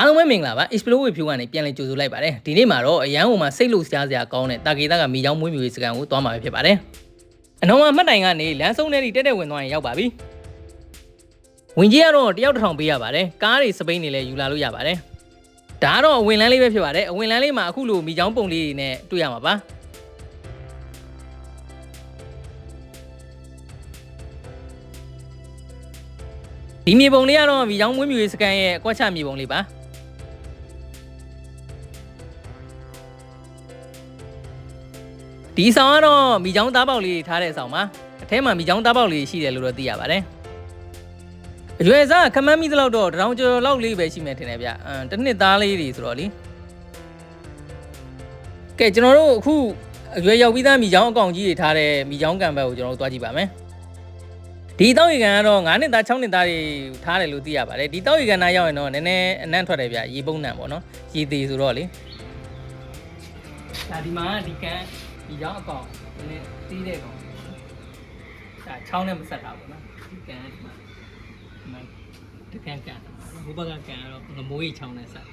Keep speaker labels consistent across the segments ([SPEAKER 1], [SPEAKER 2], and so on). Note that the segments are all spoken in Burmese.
[SPEAKER 1] အားလုံးပဲမင်္ဂလာပါ Explore with View ကနေပြန်လည်ကြိုဆိုလိုက်ပါတယ်ဒီနေ့မှာတော့အရန်ဟိုမှာစိတ်လို့ရှားစရာကောင်းတဲ့တာဂေတာကမိချောင်းမွေးမြူရေးစကန်ကိုသွားမှာပဲဖြစ်ပါတယ်အနော်မှာမှတ်တိုင်ကနေလမ်းဆုံးထဲထိတက်တက်ဝင်သွားရင်ရောက်ပါပြီဝင်ကြီးကတော့တယောက်တစ်ထောင်ပေးရပါတယ်ကားတွေစပိန်တွေလည်းယူလာလို့ရပါတယ်ဒါကတော့အဝင်လန်းလေးပဲဖြစ်ပါတယ်အဝင်လန်းလေးမှာအခုလိုမိချောင်းပုံလေးတွေနဲ့တွေ့ရမှာပါဒီမြေပုံလေးကတော့မိချောင်းမွေးမြူရေးစကန်ရဲ့အကွက်ချမြေပုံလေးပါ ဒီဆောင်ကတော့မိချောင်းသားပေါက်လေးထားတဲ့ဆောင်ပါအထဲမှာမိချောင်းသားပေါက်လေးရှိတယ်လို့တော့သိရပါတယ်အရွယ်စားခမန်းမိသလောက်တော့တရောင်ကျော်လောက်လေးပဲရှိမယ်ထင်တယ်ဗျအမ်တစ်နှစ်သားလေးတွေဆိုတော့လीကဲကျွန်တော်တို့အခုအရွယ်ရောက်ပြီးသားမိချောင်းအကောင်ကြီးတွေထားတဲ့မိချောင်းကံဘက်ကိုကျွန်တော်တို့သွားကြည့်ပါမယ်ဒီတောက်ရီကန်ကတော့9နှစ်သား6နှစ်သားတွေထားတယ်လို့သိရပါတယ်ဒီတောက်ရီကန်နားရောက်ရင်တော့နည်းနည်းအနံ့ထွက်တယ်ဗျရေပုံးနံပေါ့နော်ရေသေးဆိုတော့လေဒါဒီမှာဒီကန် ဒီကြောင့်အကောင်နည်းနည်းတီးတဲ့ကောင်ဒါချောင်းနဲ့မဆက်တာပေါ့နော်ဒီကန်ဒီမှာဒီမှာတကန်ကန်ဟိုဘက်ကကန်ကတော့ငမိုးကြီးချောင်းနဲ့ဆက်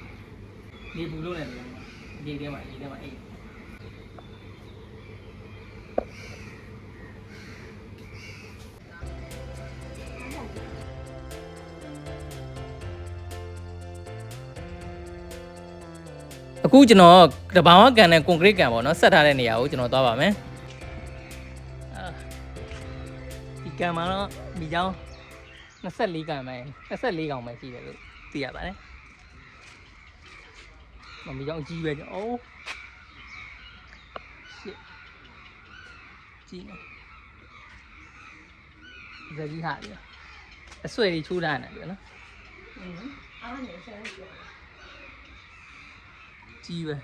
[SPEAKER 1] နေဘူးလို့လည်းဒီထဲမှာဒီထဲမှာအေး အခုကျွန်တော်တဘာဝကန်နဲ့ကွန်ကရစ်ကန်ပေါ့နော်ဆက်ထားတဲ့နေရာကိုကျွန်တော်သွားပါမယ်အာဒီကန်မှာတော့မိချောင်း24ကန်ပဲ24ကောင်ပဲရှိတယ်လို့သိရပါတယ်မမိချောင်းအကြီးပဲကျအိုး shit ကြီးနေဇက်ကြီးဟာပြီအဆွဲကြီးချိုးထားနေတယ်နော် ကြီးပဲ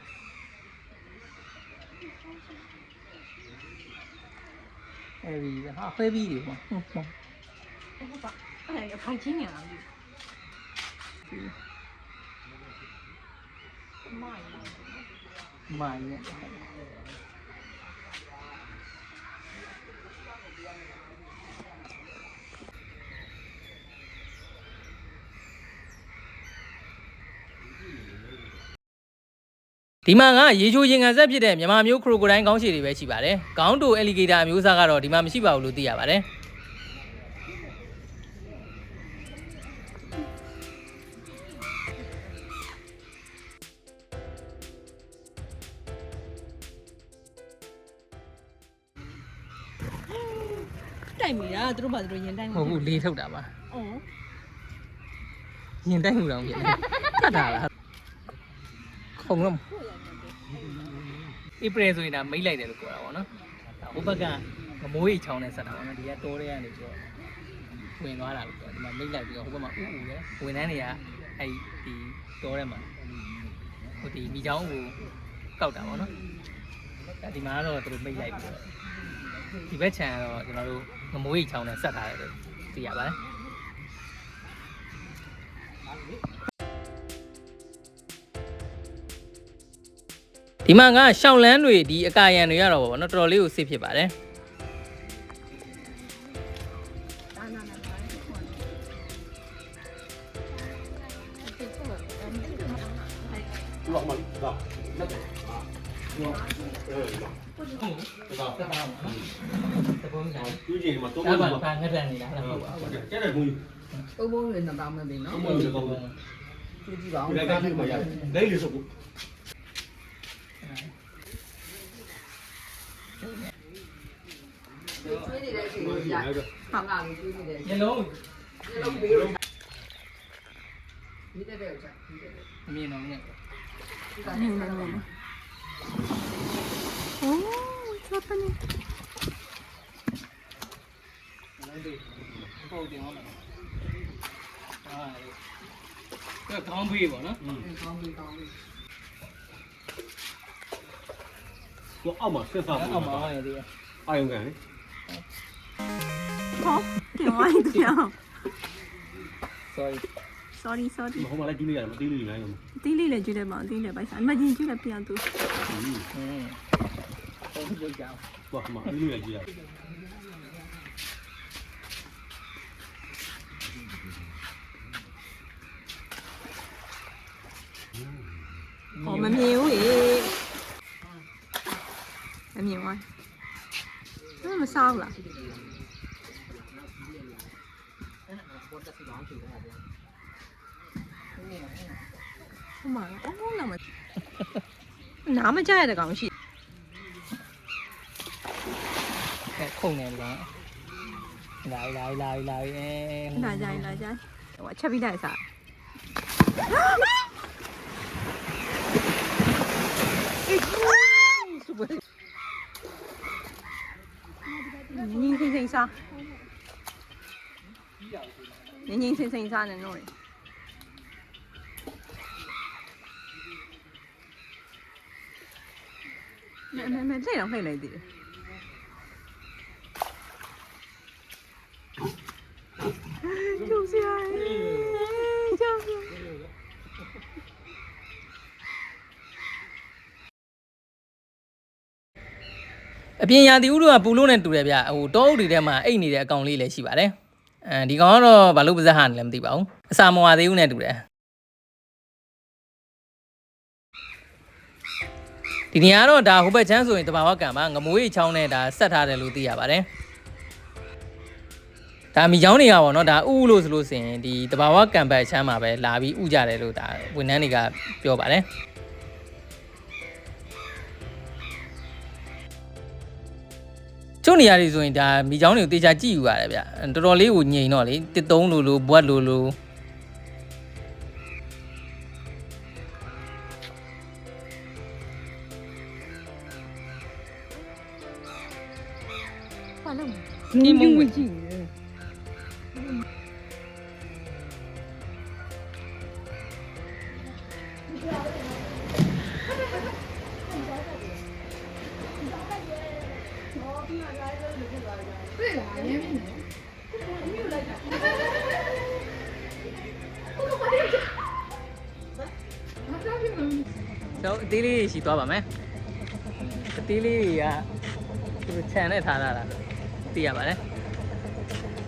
[SPEAKER 1] အဲ့ဒီဟာခွဲပြီးတယ်ပေါ့ဟုတ်ဟုတ်
[SPEAKER 2] ဟုတ်ပါအဲ့ဒါဖိုင်ချင်းညာလို့မိုင်း
[SPEAKER 1] မိုင်း ဒီမှာကရေချိုရင်ကန်ဆက်ဖြစ်တဲ့မြန်မာမျိုးခရိုကိုဒိုင်းကောင်းရှည်တွေပဲရှိပါတယ်။ကောင်းတိုအယ်လီဂေတာအမျိုးအစားကတော့ဒီမှာမရှိပါဘူးလို့သိရပါတယ်။
[SPEAKER 2] တိုက်မိတာသူတို့ဘာသူတို့ရင်တိုက်
[SPEAKER 1] ဟုတ်ဘူးလေးထုတ်တာပါ
[SPEAKER 2] အော်
[SPEAKER 1] ရင်တိုက်မှုတောင်ဖြစ်နေတတ်တာလား ခုံတော့ဧပြီဆိုရင်ဒါမိတ်လိုက်တယ်လို့ပြောတာပေါ့နော်ဟိုဘက်ကငမိုးရိတ်ချောင်းနဲ့ဆက်တာပေါ့နော်ဒီကတိုးရဲကနေပြီးတော့ဝင်သွားတာလို့ပြောဒီမှာမိတ်လိုက်ပြီးတော့ဟိုဘက်မှာဥဥလဲဝင်နှန်းတွေကအဲ့ဒီတိုးရဲမှာဟိုဒီမိချောင်းကိုကောက်တာပေါ့နော်ဒီမှာကတော့သူတို့မိတ်လိုက်ပြီးတော့ဒီဘက်ခြံကတော့ကျွန်တော်တို့ငမိုးရိတ်ချောင်းနဲ့ဆက်ထားတယ်လို့သိရပါတယ် ဒီမှာကရှောင်းလန်းတွေဒီအကာရန်တွေရတော့ဗောနော်တော်တော်လေးကိုစစ်ဖြစ်ပါတယ်ကျူးကျင်မှာတော့ဘာ
[SPEAKER 3] ဘာ
[SPEAKER 1] ဘာငတ်တယ်နေတာဟုတ်ပါဘူး
[SPEAKER 3] ကျတဲ့ဘုံကြီး
[SPEAKER 4] ဘုံဘုံရနေတောင်းမ
[SPEAKER 3] ယ်ပြီနော်ဘုံဘုံ
[SPEAKER 4] ကျူးကြည့်ပါဦး
[SPEAKER 3] ဒါ
[SPEAKER 4] ကလ
[SPEAKER 1] ည်း
[SPEAKER 4] မရဘူးဒိတ်လို့ဆို မြင်တော့မြ
[SPEAKER 1] င်မြင်တော့
[SPEAKER 2] အိုးချောပနေ
[SPEAKER 1] ပုံတင်အောင်လားအဲကောင်းပြီပေါ့နော်
[SPEAKER 4] ကောင်းပြီကောင်းပြီ
[SPEAKER 3] တော့အောက်မှာဆက်စားဖို့
[SPEAKER 1] အောက်မှာရတယ်
[SPEAKER 3] အာယုံကန်လေ
[SPEAKER 2] ဟုတ်တယ်ဝိုင်းတယ်
[SPEAKER 1] sorry
[SPEAKER 2] sorry sorry
[SPEAKER 3] ဟိုမှာလည်းတီးလိုက်ရတယ်မ
[SPEAKER 2] တီးလို့
[SPEAKER 5] ညီနိုင်ဘူး
[SPEAKER 2] တီးလေးလည်းကျွတ်တယ်မအောင်တီးလည်းပိုက်စားအမကြီးကျွတ်လည်းပြန်သူ
[SPEAKER 1] ဟင်းဟုတ်ပြီကြောက်
[SPEAKER 3] ဘာမှမတီးလိုက်ကြည့်ရ
[SPEAKER 2] ဟောမမြင်ဘူးလေမမြင်ဘူး မစားဘူးလားဟုတ်မှာလားအော်လာမနားမကြရတဲ့ကောင်ရှိ
[SPEAKER 1] အဲခုန်နေတယ်လာလာလာလာအဲ
[SPEAKER 2] လာကြရင်လာကြဟိုချက်ပြီးလိုက်စား ငင်းငင်းစိမ့်စိမ့်စားငင်းငင်းစိမ့်စိမ့်စားနေလို့မမမလှည့်တော့လှည့်လိုက်သေးတယ် ကျုပ်စရာကျုပ်စရာ
[SPEAKER 1] အပြင်ရာသီဥတုကပူလို့နဲ့တူတယ်ဗျဟိုတောအုပ်တွေထဲမှာအိတ်နေတဲ့အကောင်လေးလည်းရှိပါတယ်အဲဒီကောင်ကတော့ဘာလို့ပါဇက်ဟာနေလဲမသိပါဘူးအစာမဝသေးဘူးနဲ့တူတယ်ဒီနေရာကတော့ဒါဟိုဘက်ချမ်းဆိုရင်တဘာဝကံပါငမိုးရိတ်ချောင်းနဲ့ဒါဆက်ထားတယ်လို့သိရပါတယ်ဒါမိချောင်းတွေကပေါ့နော်ဒါဥလို့ဆိုလို့ဆိုရင်ဒီတဘာဝကံဘက်ချမ်းမှာပဲလာပြီးဥကြတယ်လို့ဒါဝန်ထမ်းတွေကပြောပါတယ် ကျုပ်နေရာတွေဆိုရင်ဒါမိချောင်းတွေကိုတေချာကြည့်ယူရတယ်ဗျတော်တော်လေးကိုညင်တော့လေတစ်သုံးလိုလိုဘွက်လိုလို
[SPEAKER 2] ဘာလို့
[SPEAKER 1] ဒီမုံ သေးလေးတွေရှိသွားပါမယ်အသေးလေးတွေကသူတို့ခြံနဲ့ထားလာတာသိရပါတယ်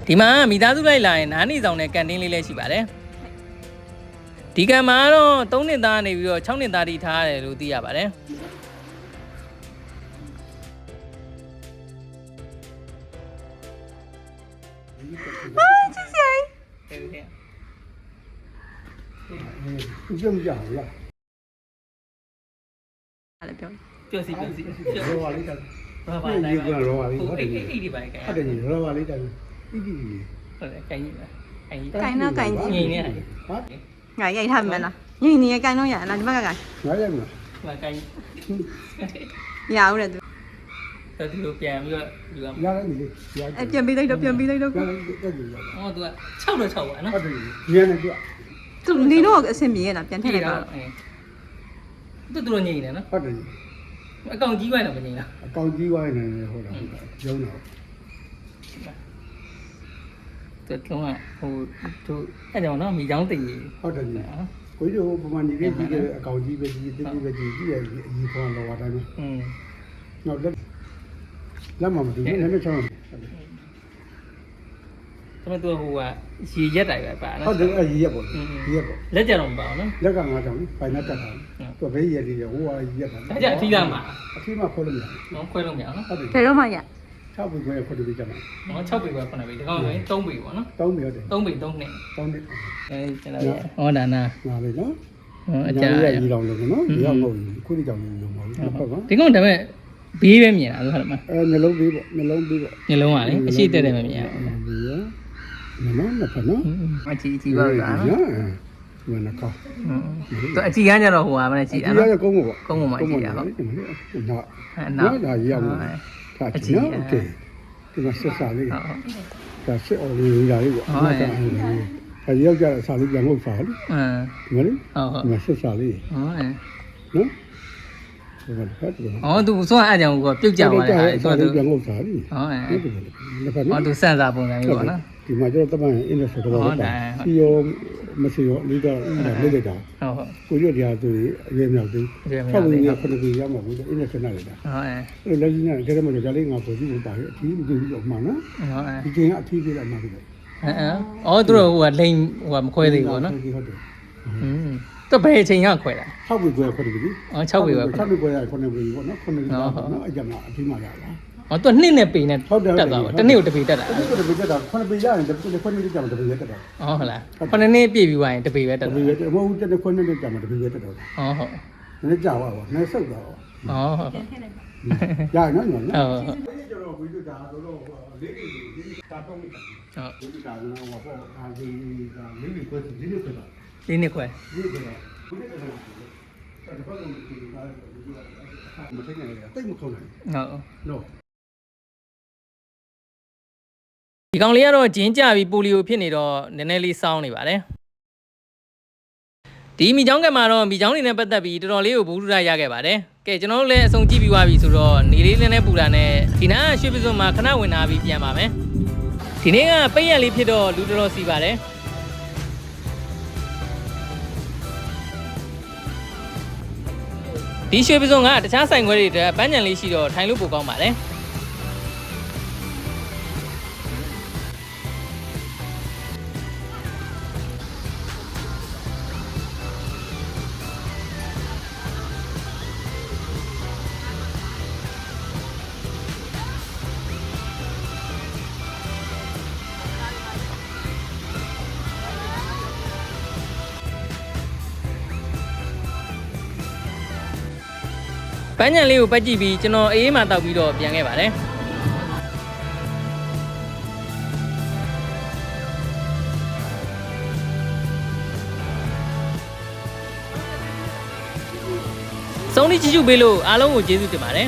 [SPEAKER 1] ဒီမှာမိသားစုလိုက်လာရင်နားနေဆောင်တဲ့ကန်တင်းလေးလည်းရှိပါတယ်ဒီကန်မှာတော့3နှစ်သားနေပြီးတော့6နှစ်သားတီထားရတယ်လို့သိရပါတယ်
[SPEAKER 2] အာကြည့်စရာ
[SPEAKER 3] 不这么讲了，
[SPEAKER 2] ပျောက်ပျော
[SPEAKER 1] က်စီပျောက်စီရော
[SPEAKER 3] ပါလေးတက်
[SPEAKER 1] ရောပါတိုင်း
[SPEAKER 3] ကရောပါလေး
[SPEAKER 1] ဟုတ်တ
[SPEAKER 3] ယ်
[SPEAKER 1] အဲ့ဒီပါလေဟု
[SPEAKER 3] တ်တယ်ရောပါလေးတက်ပြီးပြီ
[SPEAKER 1] ဟုတ်တယ်ကိုင်းကြီးပါကိုင်း
[SPEAKER 2] ကြီးကိုင်းတော့ကိုင်းကြီး
[SPEAKER 1] ငိန်နေ
[SPEAKER 3] ဟာ
[SPEAKER 2] ငါရိုက်ထားမလားငိန်နေရကိုင်းတော့ရလားဒီဘက်ကကိုင်း
[SPEAKER 3] ငါရိုက်
[SPEAKER 1] မလားမကိုင်း
[SPEAKER 2] ရအောင်လေ
[SPEAKER 1] တော်သူပြန်ပြီးတော့ယူ
[SPEAKER 3] လာရလိုက်လေ
[SPEAKER 2] အပြန်ပေးလိုက်တော့ပြန်ပေးလိုက်တော့
[SPEAKER 1] ဟောသူက6တော့6ပါနော်
[SPEAKER 3] ဟုတ်တယ်ညနေ
[SPEAKER 2] သူကသူနေတော့အဆင်ပြေရတာပြန်ထည့်လိုက်ပါ
[SPEAKER 1] တော့ သူတို့ညိနေနော်
[SPEAKER 3] ဟုတ်တယ်
[SPEAKER 1] အကောင်ကြီးဝိုင်းတော့မညိလားအကောင်ကြီး
[SPEAKER 3] ဝိုင်းနေတယ်ဟုတ်တာဟုတ်တာကျုံတော့
[SPEAKER 1] သူတုံးကဟိုသူအဲ့ကြောင့်နော်မိချောင်းတည်
[SPEAKER 3] ဟုတ်တယ်နော်ကိုကြီးတို့ပမာဏကြီးကြီးတဲ့အကောင်ကြီးပဲကြီးတစ်ကြီးပဲကြီးကြီးရဲ့အကြီးခေါ်လော်ဝါတိုင်း
[SPEAKER 1] อืม
[SPEAKER 3] နောက်လက်လက်မှမတူဘူးလက်နဲ့ချောင်း
[SPEAKER 1] ဒါပေမဲ့သူကဟိုကရေရက်တိုင်ပဲပါ။နော်
[SPEAKER 3] ဟုတ်တယ်အကြီးရက်ပေါ့ကြီးရက်ပေါ့
[SPEAKER 1] လက်ကြတော့မပါဘူးနော်
[SPEAKER 3] လက်ကငါတောင်ပိုင်နဲ့တက်တာ။သူဘေးရက်ကြီးဟိုကရက်တာ
[SPEAKER 1] ဒါကြအထီးလာမှာ
[SPEAKER 3] အထီးမှခေါ်လို့မရ
[SPEAKER 1] နော်ခွဲလို့မရအောင်နော်
[SPEAKER 3] ဘူး။ဟုတ်တယ်
[SPEAKER 2] ဘယ်တော့မှရ။
[SPEAKER 3] ၆ဘုခွဲခေါ်လို့ကြမှာ
[SPEAKER 1] နော်6ပေပဲ9ပေဒီကောင်ဆိုရင်3ပေပေါ့နော်။
[SPEAKER 3] တောင်းမြေတယ်
[SPEAKER 1] 3ပေ3နှစ်။
[SPEAKER 3] တောင်းတယ်
[SPEAKER 1] အဲကျွန်တော်ဟောဒါနာ။
[SPEAKER 3] ငါလေနော်
[SPEAKER 1] ဟော။အ
[SPEAKER 3] အ
[SPEAKER 1] ကြ
[SPEAKER 3] ကြရည်လောင်လို့နော်။ရောက်မဟုတ်ဘူး။ခုဒီကြောင်လုံးမဟုတ်ဘူး။ဟုတ်ပါ
[SPEAKER 1] ဒီကောင်ဒါပေမဲ့ဘေးပဲမြင်တာဟုတ်တယ်မ။
[SPEAKER 3] အဲမျိုးလုံးပြီးပေါ့မျိုးလုံးပြီးပေါ့
[SPEAKER 1] ညလုံးကလေအရှိတက်တယ်မမြင်ဘူး။
[SPEAKER 3] ဒီရ။နော်နော်ဖနော်
[SPEAKER 1] အချီအချီပါတာနော်
[SPEAKER 3] နော်။မနကော
[SPEAKER 1] သူအချီကကြတော့ဟိုဟာမနဲ့ချီတာ
[SPEAKER 3] ဒီ
[SPEAKER 1] နော်
[SPEAKER 3] ရကုန်းပေါ့
[SPEAKER 1] ကုန်းပေါ်မှာကြည့်ရအောင်
[SPEAKER 3] နော်
[SPEAKER 1] အဲ
[SPEAKER 3] နော်
[SPEAKER 1] နော်
[SPEAKER 3] ဒါရောက်မှာဒါကြည့်နော်โอเคဒီမှာဆက်စားလေး
[SPEAKER 1] ဟုတ်
[SPEAKER 3] ဒါစစ်အော်လေးလာလေးပေါ့ဒါရောက်ကြတဲ့စားလေးပြန်ငုတ်စားလေ
[SPEAKER 1] အင်း
[SPEAKER 3] ဒီမလေး
[SPEAKER 1] ဟုတ်ဟုတ်
[SPEAKER 3] ဒီမှာဆက်စားလေး
[SPEAKER 1] ဟုတ်တယ်
[SPEAKER 3] နော်ဒီမှာဖတ်တယ်
[SPEAKER 1] ။အော်သူဆိုအဲ့ကြောင့်ကိုပြုတ်ကြသွားတယ်အဲ့ဆို
[SPEAKER 3] စား
[SPEAKER 1] သူ
[SPEAKER 3] လေးပြန်ငုတ်စားလေ
[SPEAKER 1] ဟုတ်တယ်
[SPEAKER 3] ဒီမှာလက်ဖက်။
[SPEAKER 1] အော်သူစန့်စာပုံစံမျိုးပေါ့နော်
[SPEAKER 3] ဒီမှာကျတော့တမန်အင်းနဲ့ဆိုတော့တာစီယောမရှိရောလေးတော့ဥဒါလေးလိုက်တာ။
[SPEAKER 1] ဟုတ်ဟုတ်
[SPEAKER 3] ကိုရတရားသူအရေးမြောက်သေး။
[SPEAKER 1] ဒီမှာ
[SPEAKER 3] ဆောက်
[SPEAKER 1] လေ
[SPEAKER 3] ဝင်။ရခုနှစ်ကြီးရောက်မှာဘူးအင်းနဲ့ဆက်နေလိုက်တာ
[SPEAKER 1] ဟုတ်တယ်
[SPEAKER 3] အဲ့လက်ကြီးနဲ့တကယ်မှလည်းဒါလေးငါပေါ်ကြည့်လို့ပါရဲ့အထီးမကြည့်ဘူးတော့မှန်နော်။
[SPEAKER 1] ဟုတ်တယ်
[SPEAKER 3] ဒီကျင်းကအထီးပြလိုက်မှပြီလေ။
[SPEAKER 1] အဲအဲ။အော်သူတို့ဟိုကလိန်ဟိုကမခွဲသေးဘူးပေါ့နော်
[SPEAKER 3] ဟုတ်တယ်။
[SPEAKER 1] อืมတော့ဘယ်အချိန်ကခွဲတာ
[SPEAKER 3] 6ဝေခွဲခွဲတယ်ပြီ
[SPEAKER 1] အော်6ဝေပဲခွဲ
[SPEAKER 3] 6ဝေခွဲရ9ဝေပေါ့နော်9ဝေပေါ့နော်အကြမှာအပြီးမှရလား
[SPEAKER 1] အော်သူနှစ်နဲ့ပေနဲ့
[SPEAKER 3] ဟုတ်တယ်
[SPEAKER 1] တက်သွားပါတနေ့ကိုတစ်ပေတက်တာ
[SPEAKER 3] တနေ့ကိုတပေတက်တာ9ပေရရင်တပေ9နေကြမှာတပေတက်တာ
[SPEAKER 1] အော်ဟုတ်လားခုနှစ်နှစ်ပြည့်ပြီးသွားရင်တစ်ပေပဲတက်
[SPEAKER 3] တ
[SPEAKER 1] တာ
[SPEAKER 3] ပေတက်မဟုတ်တက်9နေကြမှာတပေတက်တာ
[SPEAKER 1] အော်ဟုတ်
[SPEAKER 3] နည်းကြောက်ပါဘောနည်းဆုပ်တာပေါ့
[SPEAKER 1] အော်ဟုတ်ဟုတ်
[SPEAKER 3] ရနော်နော်
[SPEAKER 1] ဟုတ်
[SPEAKER 3] ဒီကျွန်တော်ဗီဒီယိုဒါတော့လေးလေးတာတော့မိတာ
[SPEAKER 1] ဟုတ်
[SPEAKER 3] ဒီကကတော့ဟောပေါ့အာဒီကလေးလေးကိုဒီလိုဆိုတာ
[SPEAKER 1] လေးနှစ်ခွဲ
[SPEAKER 3] ဒီလိုဆိုတာဘယ်လိုလဲအဲ့ဒါဘာလို့ဒီကမသိနေလဲတိတ်မခုံးနိုင်
[SPEAKER 1] ဟုတ်
[SPEAKER 3] နော်
[SPEAKER 1] ဒီကောင်လေးကတော့ဂျင်းကြပြီးပိုလီယိုဖြစ်နေတော့နည်းနည်းလေးစောင်းနေပါတယ်ဒီမိချောင်းကမှာတော့မိချောင်းနေနဲ့ပတ်သက်ပြီးတော်တော်လေးကိုဘူးထူရရခဲ့ပါတယ်ကဲကျွန်တော်တို့လည်းအဆုံးကြည့်ပြီးသွားပြီဆိုတော့နေလေးလေးနဲ့ပူတာနဲ့ဒီနားရွှေပစုံမှာခဏဝင်လာပြီးပြန်ပါမယ်ဒီနေ့ကပိတ်ရက်လေးဖြစ်တော့လူတော်တော်စီပါတယ်ဒီရွှေပစုံကတခြားဆိုင်ခွဲတွေအတွက်ပန်းညံလေးရှိတော့ထိုင်လို့ပိုကောင်းပါတယ် ပန်းညံလေးကိုပတ်ကြည့်ပြီးကျွန်တော်အေးအေးမှတောက်ပြီးတော့ပြန်ခဲ့ပါတယ်ဆုံးလေးကြည့်ရှုပေးလို့အားလုံးကိုကျေးဇူးတင်ပါတယ်